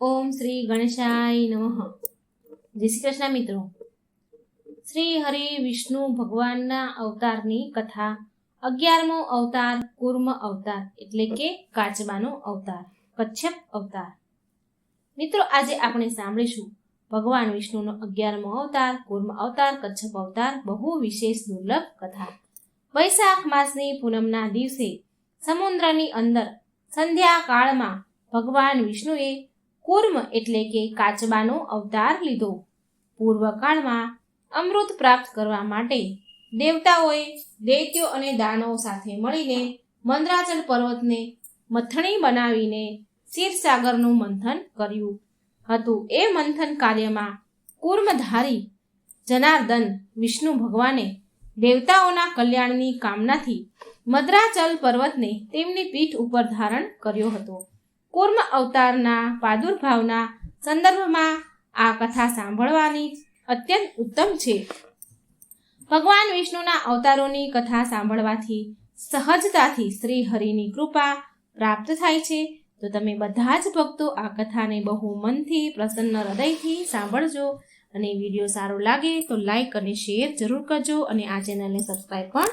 ઓમ શ્રી ગણેશાય નમઃ. જય શ્રી કૃષ્ણ મિત્રો. શ્રી હરિ વિષ્ણુ ભગવાનના અવતારની કથા, અગિયારમો અવતાર, કુર્મ અવતાર એટલે કે કાચબાનો અવતાર, કચ્છપ અવતાર. મિત્રો, આજે આપણે સાંભળીશું ભગવાન વિષ્ણુનો અગિયારમો અવતાર, કુર્મ અવતાર, કચ્છપ અવતાર, બહુ વિશેષ દુર્લભ કથા. વૈશાખ માસની પૂનમના દિવસે સમુદ્રની અંદર સંધ્યા કાળમાં ભગવાન વિષ્ણુએ કુર્મ એટલે કે કાચબાનો અવતાર લીધો. પૂર્વકાળમાં અમૃત પ્રાપ્ત કરવા માટે દેવતાઓએ દૈત્યો અને દાનવો સાથે મળીને મંદરાચલ પર્વતને મથણી બનાવીને ક્ષીરસાગરનું મંથન કર્યું હતું. એ મંથન કાર્યમાં કુર્મધારી જનાર્દન વિષ્ણુ ભગવાને દેવતાઓના કલ્યાણની કામનાથી મદ્રાચલ પર્વતને તેમની પીઠ ઉપર ધારણ કર્યો હતો. કુર્મ અવતારના પ્રાદુર્ભાવના સંદર્ભમાં આ કથા સાંભળવાની અત્યંત ઉત્તમ છે. ભગવાન વિષ્ણુના અવતારોની કથા સાંભળવાથી સહજતાથી શ્રી હરિની કૃપા પ્રાપ્ત થાય છે. તો તમે બધા જ ભક્તો આ કથાને બહુ મનથી, પ્રસન્ન હૃદયથી સાંભળજો અને વીડિયો સારો લાગે તો લાઈક અને શેર જરૂર કરજો અને આ ચેનલને સબસ્ક્રાઈબ પણ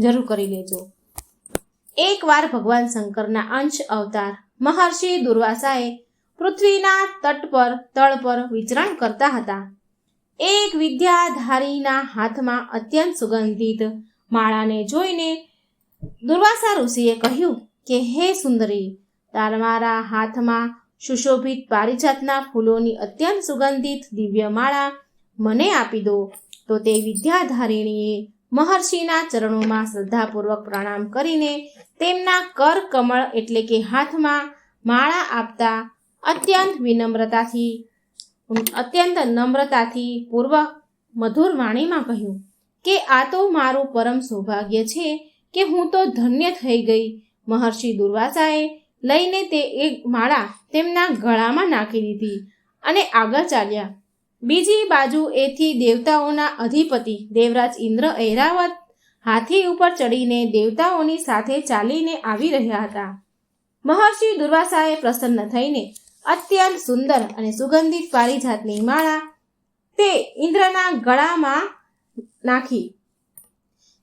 જરૂર કરી લેજો. એકવાર ભગવાન શંકરના અંશ અવતાર મહર્ષિ દુર્વાસાએ પૃથ્વીના તટ પર, તળ પર વિચરણ કરતા હતા. એક વિદ્યાધારીના હાથમાં અત્યંત સુગંધિત માળાને જોઈને દુર્વાસા ઋષિએ કહ્યું કે, હે સુંદરી તમારા હાથમાં સુશોભિત પારિજાતના ફૂલોની અત્યંત સુગંધિત દિવ્ય માળા મને આપી દો. તો તે વિદ્યાધારિણીએ મહર્ષિના ચરણોમાં શ્રદ્ધાપૂર્વક પ્રણામ કરીને તેમના કર કમળ એટલે કે હાથમાં માળા આપતા અત્યંત વિનમ્રતાથી અત્યંત નમ્રતાથી પૂર્વક મધુર વાણીમાં કહ્યું કે, આ તો મારું પરમ સૌભાગ્ય છે કે હું તો ધન્ય થઈ ગઈ. મહર્ષિ દુર્વાસાએ લઈને તે એક માળા તેમના ગળામાં નાખી દીધી અને આગળ ચાલ્યા. બીજી બાજુ એથી દેવતાઓના અધિપતિ દેવરાજ ઇન્દ્ર ઐરાવત હાથી ઉપર ચડીને દેવતાઓની સાથે ચાલીને આવી રહ્યા હતા. મહર્ષિ દુર્વાસાએ પ્રસન્ન થઈને અત્યંત સુંદર અને સુગંધિત પારિજાતની માળા તે ઇન્દ્રના ગળામાં નાખી.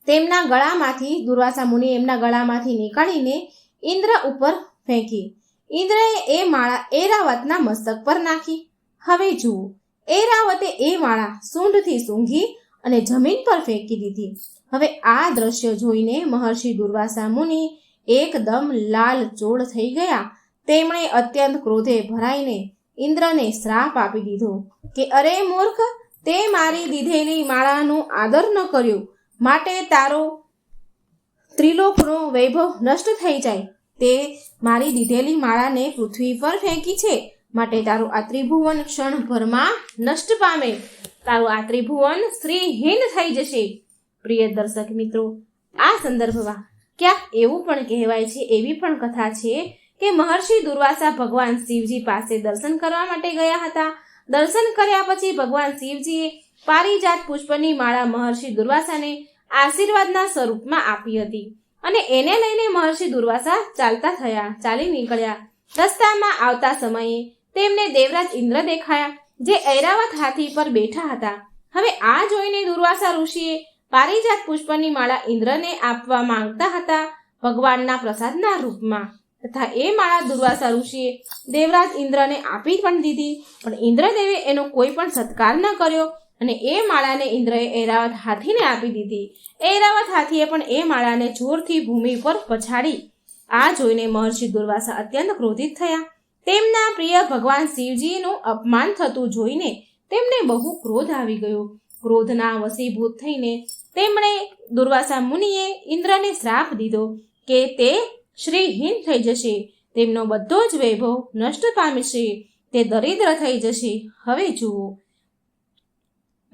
તેમના ગળામાંથી, દુર્વાસા મુનિ એમના ગળામાંથી નીકાળીને ઇન્દ્ર ઉપર ફેંકી. ઇન્દ્રએ એ માળા એરાવતના મસ્તક પર નાખી. હવે જુઓ એરાવતે એ માળા સૂંઢથી સૂંઘી અને જમીન પર ફેંકી દીધી. હવે આ દ્રશ્ય જોઈને મહર્ષિ દુર્વાસા મુનિ એકદમ લાલ ચોળ થઈ ગયા. તેમણે અત્યંત ક્રોધે ભરાઈને ઇન્દ્રને શ્રાપ આપી દીધો કે, અરે મૂર્ખ, તે મારી દીધેલી માળાનું આદર ન કર્યું. માટે તારો ત્રિલોકનો વૈભવ નષ્ટ થઈ જાય. તે મારી દીધેલી માળાને પૃથ્વી પર ફેંકી છે. માટે તારું આ ત્રિભુવન ક્ષણભરમાં નષ્ટ પામે. તારું આ ત્રિભુવન શ્રીહીન થઈ જશે. પ્રિય દર્શક મિત્રો, આ સંદર્ભમાં ક્યાંક એવું પણ કહેવાય છે, એવી પણ કથા છે કે મહર્ષિ દુર્વાસા ભગવાન શિવજી પાસે દર્શન કરવા માટે ગયા હતા. દર્શન કર્યા પછી ભગવાન શિવજીએ પારિજાત પુષ્પની માળા મહર્ષિ દુર્વાસાને આશીર્વાદના સ્વરૂપમાં આપી હતી અને એને લઈને મહર્ષિ દુર્વાસા ચાલતા થયા, ચાલી નીકળ્યા. રસ્તામાં આવતા સમયે તેમને દેવરાજ ઇન્દ્ર દેખાયા, જે ઐરાવત હાથી પર બેઠા હતા. હવે આ જોઈને દુર્વાસા ઋષિએ પારિજાત પુષ્પની માળા ઇન્દ્રને આપવા માંગતા હતા ભગવાનના પ્રસાદના રૂપમાં. તથા એ માળા દુર્વાસા ઋષિએ દેવરાજ ઇન્દ્રને આપી પણ દીધી, પણ ઇન્દ્રદેવે એનો કોઈ પણ સત્કાર ન કર્યો અને એ માળાને ઇન્દ્રએ ઐરાવત હાથીને આપી દીધી. ઐરાવત હાથીએ પણ એ માળાને જોરથી ભૂમિ પર પછાડી. આ જોઈને મહર્ષિ દુર્વાસા અત્યંત ક્રોધિત થયા. તેમના પ્રિય ભગવાન શિવજીનું અપમાન થતું જોઈને તેમને બહુ ક્રોધ આવી ગયો. ક્રોધના વસીભૂત થઈને તેમણે દુર્વાસા મુનિએ ઇન્દ્રને શ્રાપ દીધો કે તે શ્રીહીન થઈ જશે. તેમનો બધો જ વૈભવ નષ્ટ પામશે. તે દરિદ્ર થઈ જશે. હવે જુઓ.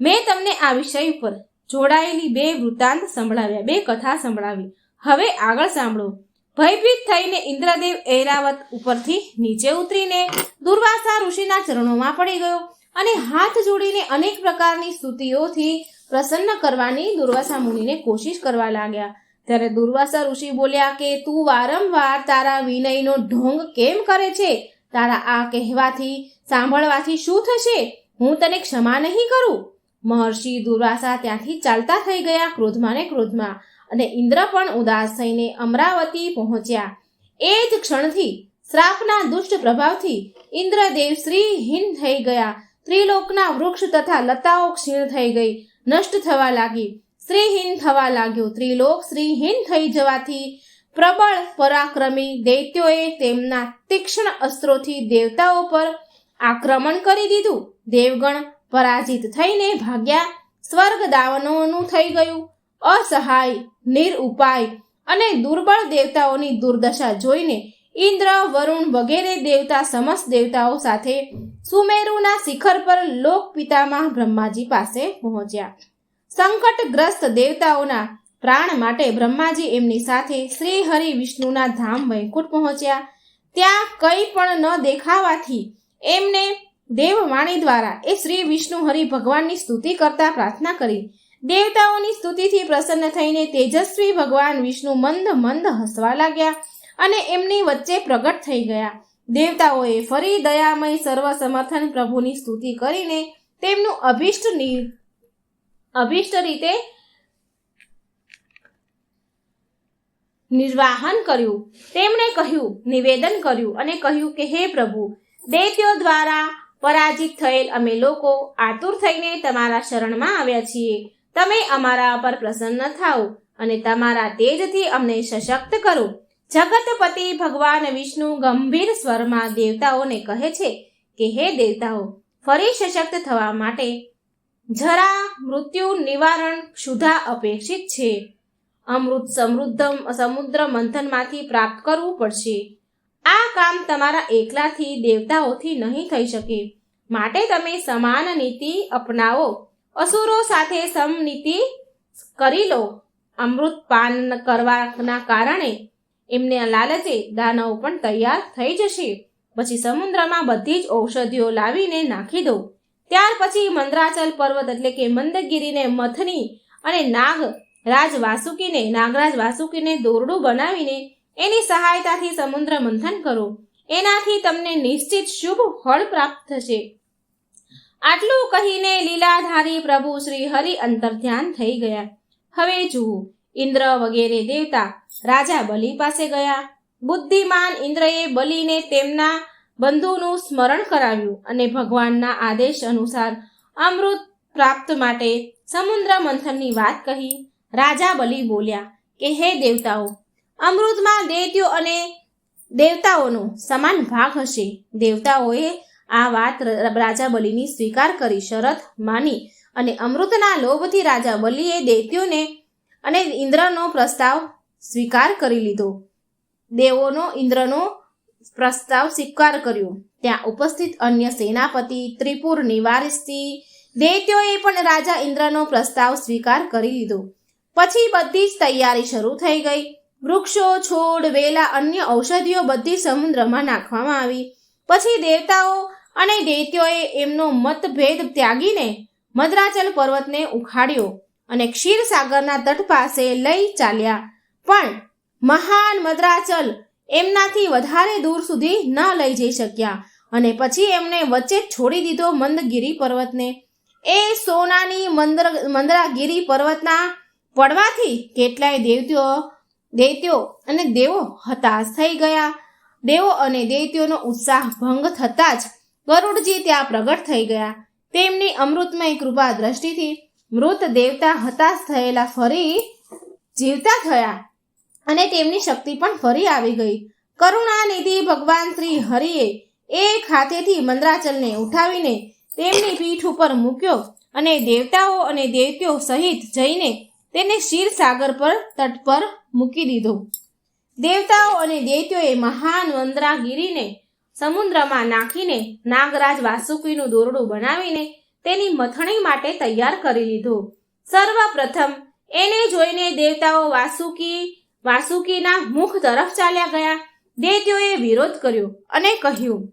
મેં તમને આ વિષય ઉપર જોડાયેલી બે વૃત્તાંત સંભળાવ્યા, બે કથા સંભળાવી. હવે આગળ સાંભળો. ભયભીત થઈને ઇન્દ્રદેવ ઐરાવત ઉપરથી નીચે ઉતરીને દુર્વાસા ઋષિના ચરણોમાં પડી ગયો અને હાથ જોડીને અનેક પ્રકારની સ્તુતિઓથી પ્રસન્ન કરવાની દુર્વાસા મુનિને કોશિશ કરવા લાગ્યા. ત્યારે દુર્વાસા ઋષિ બોલ્યા કે, તું વારંવાર તારા વિનયનો ઢોંગ કેમ કરે છે? તારા આ કહેવાથી, સાંભળવાથી શું થશે? હું તને ક્ષમા નહીં કરું. મહર્ષિ દુર્વાસા ત્યાંથી ચાલતા થઈ ગયા ક્રોધમાં ને ક્રોધમાં. અને ઇન્દ્ર પણ ઉદાસ થઈને અમરાવતી પહોંચ્યા. એ જ ક્ષણથી શ્રાપના દુષ્ટ પ્રભાવથી ઇન્દ્રદેવ શ્રીહીન થઈ ગયા. ત્રિલોકના વૃક્ષ તથા લતાઓ ક્ષીણ થઈ ગઈ. નષ્ટ થવા લાગી. શ્રીહીન થવા લાગ્યું. ત્રિલોક શ્રીહીન થઈ જવાથી પ્રબળ પરાક્રમી દૈત્યોએ તેમના તીક્ષ્ણ અસ્ત્રોથી દેવતાઓ પર આક્રમણ કરી દીધું. દેવગણ પરાજિત થઈને ભાગ્યા. સ્વર્ગ દાવનોનું થઈ ગયું. અસહાય નિરઉપાય અને દુર્બળ દેવતાઓની દુર્દશા જોઈને ઇન્દ્ર, વરુણ વગેરે દેવતા સમસ્ત દેવતાઓ સાથે સુમેરુના શિખર પર લોક પિતામહ બ્રહ્માજી પાસે પહોંચ્યા. સંકટગ્રસ્ત દેવતાઓના પ્રાણ માટે બ્રહ્માજી એમની સાથે શ્રી હરિ વિષ્ણુના ધામ વૈકુંઠ પહોંચ્યા. ત્યાં કંઈ પણ ન દેખાવાથી એમને દેવવાણી દ્વારા એ શ્રી વિષ્ણુ હરિ ભગવાનની સ્તુતિ કરતા પ્રાર્થના કરી. દેવતાઓની સ્તુતિથી પ્રસન્ન થઈને તેજસ્વી ભગવાન વિષ્ણુ મંદ મંદ હસવા લાગ્યા અને એમની વચ્ચે પ્રગટ થઈ ગયા. દેવતાઓએ ફરી દયામય સર્વ સમર્થન પ્રભુની સ્તુતિ કરીને તેમનું અભિષ્ટ અભિષ્ટ રીતે નિર્વાહન કર્યું. તેમણે કહ્યું, નિવેદન કર્યું અને કહ્યું કે, હે પ્રભુ, દૈત્યો દ્વારા પરાજિત થયેલ અમે લોકો આતુર થઈને તમારા શરણમાં આવ્યા છીએ. તમે અમારા પર પ્રસન્ન થાઓ અને તમારા તેજથી અમને સશક્ત કરો. જગતપતિ ભગવાન વિષ્ણુ ગંભીર સ્વરમાં દેવતાઓને કહે છે કે, હે દેવતાઓ, ફરી સશક્ત થવા માટે જરા મૃત્યુ નિવારણ ક્ષુધા અપેક્ષિત છે. અમૃત સમૃદ્ધ સમુદ્ર મંથનમાંથી પ્રાપ્ત કરવું પડશે. આ કામ તમારા એકલાથી દેવતાઓથી નહીં થઈ શકે. માટે તમે સમાન નીતિ અપનાવો. અસુરો સાથે સમનીતિ કરી લો. અમૃત પાન કરવાના કારણે એમને લાલચે દાનવ પણ તૈયાર થઈ જશે. પછી સમુદ્રમાં બધી જ ઔષધિઓ લાવીને નાખી દો. ત્યાર પછી મંદ્રાચલ પર્વત એટલે કે મંદગીરીને મથની અને નાગ રાજ વાસુકીને નાગરાજ વાસુકીને દોરડું બનાવીને એની સહાયતાથી સમુદ્ર મંથન કરો. એનાથી તમને નિશ્ચિત શુભ ફળ પ્રાપ્ત થશે. આટલું કહીને લીલાધારી પ્રભુ શ્રી હરિ અંતર ધ્યાન થઈ ગયા. હવે જુઓ, ઇન્દ્ર વગેરે દેવતા રાજા બલિ પાસે ગયા. બુદ્ધિમાન ઇન્દ્રએ બલિને તેમના બંધુનું સ્મરણ કરાવ્યું અને ભગવાનના આદેશ અનુસાર અમૃત પ્રાપ્ત માટે સમુદ્ર મંથનની વાત કહી રાજા બલિ બોલ્યા કે, હે દેવતાઓ, અમૃતમાં દૈત્યો અને દેવતાઓનો સમાન ભાગ હશે. દેવતાઓએ આ વાત રાજા બલિની સ્વીકાર કરી શરત માની અને અમૃતના લોભથી રાજા બલિએ દૈત્યોને અને ઇન્દ્રનો પ્રસ્તાવ સ્વીકાર કરી લીધો. દેવોનો, ઇન્દ્રનો પ્રસ્તાવ સ્વીકાર કર્યો. ત્યાં ઉપસ્થિત અન્ય સેનાપતિ, ત્રિપુર નિવારસિંહ દૈત્યોએ પણ રાજા ઇન્દ્રનો પ્રસ્તાવ સ્વીકાર કરી લીધો. પછી બધી જ તૈયારી શરૂ થઈ ગઈ. વૃક્ષો, છોડ, વેલા, અન્ય ઔષધિઓ બધી સમુદ્રમાં નાખવામાં આવી. પછી દેવતાઓ અને દૈત્યોએ એમનો મતભેદ ત્યાગીને મદ્રાચલ પર્વતને ઉખાડ્યો અને ક્ષીરસાગરના તટ પાસે લઈ ચાલ્યા. પણ મહાન મદ્રાચલ એમનાથી વધારે દૂર સુધી ન લઈ જઈ શક્યા અને પછી એમને વચ્ચે છોડી દીધો મંદગીરી પર્વતને. એ સોનાની મંદર, મંદરાગીરી પર્વતના પડવાથી કેટલાય દેવતીઓ દૈત્યો અને દેવો હતાશ થઈ ગયા. દેવો અને દૈત્યોનો ઉત્સાહ ભંગ થતાં જ ગરુડજી ત્યાં પ્રગટ થઈ ગયા. તેમની અમૃતમય કૃપા દ્રષ્ટિથી મૃત દેવતા હતાશ થયેલા ફરી જીવતા થયા અને તેમની શક્તિ પણ ફરી આવી ગઈ. કરુણાનિધિ ભગવાન શ્રી હરિએ એક હાથેથી મંદ્રાચલને ઉઠાવીને તેમની પીઠ ઉપર મૂક્યો અને દેવતાઓ અને દેવતીઓ સહિત જઈને તેને ક્ષીરસાગર પર તટ પર મૂકી દીધો. દેવતાઓ અને દેવતીઓએ મહાન મંદરાગીરીને સમુદ્રમાં નાખીને નાગરાજ વાસુકીનું દોરડું બનાવીને તેની મથણી માટે તૈયાર કરી લીધું. સર્વપ્રથમ એને જોઈને દેવતાઓ વાસુકી, વાસુકીના મુખ તરફ ચાલ્યા ગયા. દૈત્યોએ વિરોધ કર્યો અને કહ્યું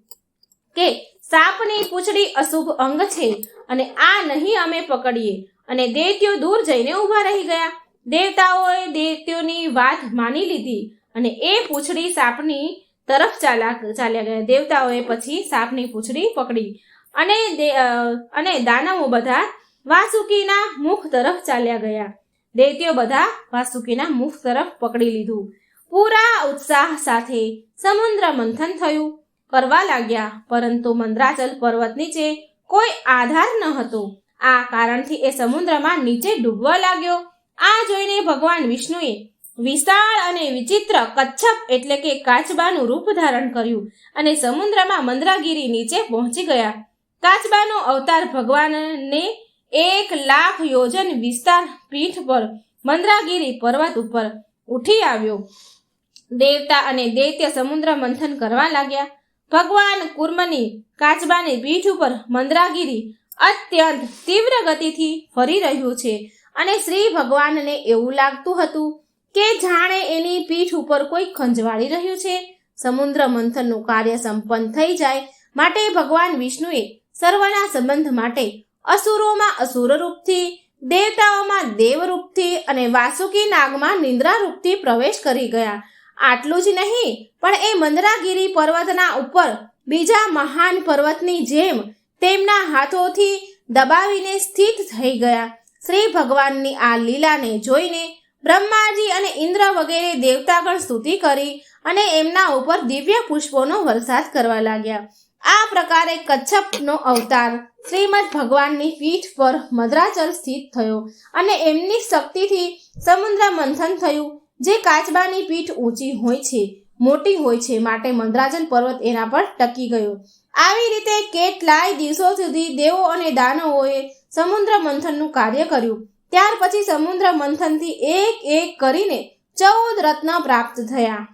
કે, સાપની પૂંછડી અશુભ અંગ છે અને આ નહીં અમે પકડીએ. અને દૈત્યો દૂર જઈને ઊભા રહી ગયા. દેવતાઓએ દૈત્યોની વાત માની લીધી અને એ પૂંછડી સાપની તરફ ચાલ્યા ચાલ્યા ગયા. દેવતાઓએ પછી સાપની પૂંછડી પકડી અને અને દાનવો બધા વાસુકીના મુખ તરફ ચાલ્યા ગયા. દૈત્યો બધા વાસુકીના મુખ તરફ પકડી લીધું. પૂરા ઉત્સાહ સાથે સમુદ્ર મંથન થયું. કરવા લાગ્યા, પરંતુ મંદ્રાચલ પર્વત નીચે કોઈ આધાર ન હતો. આ કારણથી એ સમુદ્રમાં નીચે ડૂબવા લાગ્યો. આ જોઈને ભગવાન વિષ્ણુએ વિશાળ અને વિચિત્ર કચ્છપ એટલે કે કાચબાનું રૂપ ધારણ કર્યું અને સમુદ્રમાં મંદ્રાગીરી નીચે પહોંચી ગયા. કાચબાનો અવતાર ભગવાનને એક લાખ યોજન વિસ્તાર પીઠ પર મંદ્રાગીરી પર્વત ઉપર ઉઠી આવ્યો. દેવતા અને દૈત્ય સમુદ્ર મંથન કરવા લાગ્યા. ભગવાન કુર્મની કાચબાની પીઠ ઉપર મંદ્રાગીરી અત્યંત તીવ્ર ગતિથી ફરી રહ્યું છે અને શ્રી ભગવાનને એવું લાગતું હતું કે જાણે એની પીઠ ઉપર કોઈ ખંજવાળી રહ્યું છે? સમુદ્ર મંથનનું કાર્ય સંપન્ન થઈ જાય માટે ભગવાન વિષ્ણુએ સર્વના સંબંધ માટે અસુરોમાં અસુર રૂપથી દેવતાઓમાં દેવ રૂપથી અને વાસુકી નાગમાં નિંદ્રા રૂપથી પ્રવેશ કરી ગયા. આટલું જ નહીં, પણ એ મંદરાગીરી પર્વતના ઉપર બીજા મહાન પર્વતની જેમ તેમના હાથોથી દબાવીને સ્થિત થઈ ગયા. શ્રી ભગવાનની આ લીલાને જોઈને બ્રહ્માજી અને ઇન્દ્ર વગેરે દેવતાગણ સ્તુતિ કરી અને એમના ઉપર દિવ્ય પુષ્પોનો વરસાદ કરવા લાગ્યા. આ પ્રકારે કચ્છપનો અવતાર શ્રીમદ ભગવાનની પીઠ પર મદ્રાચલ સ્થિત થયો અને એમની શક્તિથી સમુદ્ર મંથન થયું, જે કાચબાની પીઠ ઊંચી હોય છે, મોટી હોય છે માટે મદ્રાચલ પર્વત એના પર ટકી ગયો. આવી રીતે કેટલાય દિવસો સુધી દેવો અને દાનવોએ સમુદ્ર મંથનનું કાર્ય કર્યું. ત્યાર પછી સમુદ્ર મંથનથી એક એક કરીને ચૌદ રત્ન પ્રાપ્ત થયા.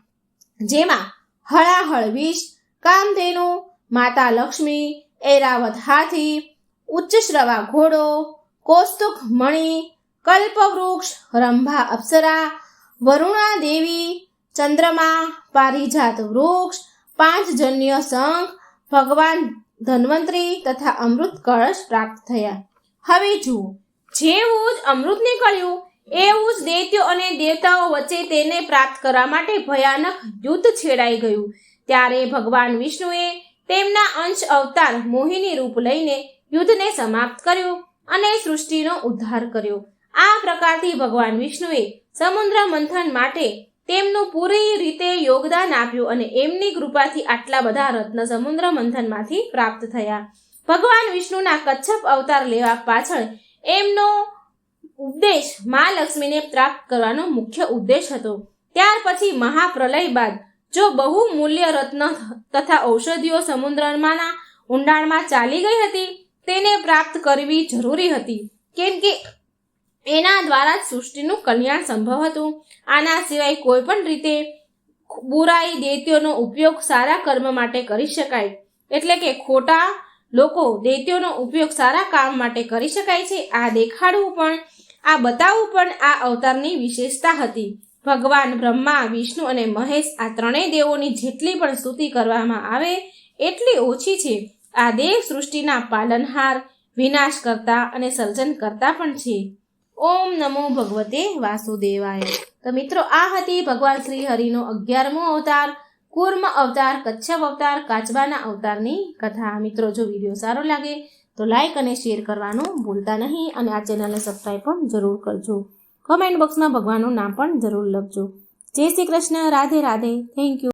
જેમાં હળાહળ વિષ કામધેનુ માતા લક્ષ્મી, એરાવત હાથી, ઉચ્ચશ્રવા ઘોડો, કોસ્તુક મણિ, કલ્પવૃક્ષ, રંભા અપ્સરા, વરુણા દેવી, ચંદ્રમા, પારિજાત વૃક્ષ, પાંચજન્ય શંખ, ભગવાન ધન્વંતરી તથા અમૃત કળશ પ્રાપ્ત થયા. હવે જુઓ. જેવું જ અમૃત નીકળ્યું એવું જ દૈત્યો અને દેવતાઓ વચ્ચે તેને પ્રાપ્ત કરવા માટે ભયાનક યુદ્ધ છેડાઈ ગયું. ત્યારે ભગવાન વિષ્ણુએ તેમના અંશ અવતાર મોહિની રૂપ લઈને યુદ્ધને સમાપ્ત કર્યું અને સૃષ્ટિનો ઉદ્ધાર કર્યો. આ પ્રકારથી ભગવાન વિષ્ણુએ સમુદ્ર મંથન માટે તેમનું પૂરી રીતે યોગદાન આપ્યું અને એમની કૃપાથી આટલા બધા રત્ન સમુદ્ર મંથનમાંથી પ્રાપ્ત થયા. ભગવાન વિષ્ણુના કચ્છપ અવતાર લેવા પાછળ એમનો ઉપદેશ મા લક્ષ્મીને પ્રાપ્ત કરવાનો મુખ્ય ઉદ્દેશ હતો. ત્યાર પછી મહાપ્રલય બાદ જો બહુ મૂલ્ય રત્ન તથા ઔષધિઓ સમુદ્રમાંના ઊંડાણમાં ચાલી ગઈ હતી, તેને પ્રાપ્ત કરવી જરૂરી હતી. કેમ કે એના દ્વારા જ સૃષ્ટિનું કલ્યાણ સંભવ હતું. આના સિવાય કોઈ પણ રીતે બુરાઈ, દૈત્યોનો ઉપયોગ સારા કર્મ માટે કરી શકાય. એટલે કે ખોટા લોકો દૈત્યોનો ઉપયોગ સારા કામ માટે કરી શકાય છે. આ દેખાડવું પણ, આ બતાવવું પણ આ અવતારની વિશેષતા હતી. ભગવાન બ્રહ્મા, વિષ્ણુ અને મહેશ આ ત્રણેય દેવોની જેટલી પણ સ્તુતિ કરવામાં આવે, એટલી ઓછી છે. આ દેવ સૃષ્ટિના પાલનહાર વિનાશ કરતા અને સર્જન કરતા પણ છે. ઓમ નમો ભગવતે વાસુદેવાય. તો મિત્રો, આ હતી ભગવાન શ્રી હરિનો અગિયારમો અવતાર. કુર્મ અવતાર કચ્છપ અવતાર, કાચબાના અવતારની કથા. મિત્રો, જો વીડિયો સારો લાગે તો લાઈક અને શેર કરવાનું ભૂલતા નહીં અને આ ચેનલને સબસ્ક્રાઈબ પણ જરૂર કરજો. કમેન્ટ બોક્સમાં ભગવાનનું નામ પણ જરૂર લખજો. જય શ્રી કૃષ્ણ. રાધે રાધે. Thank you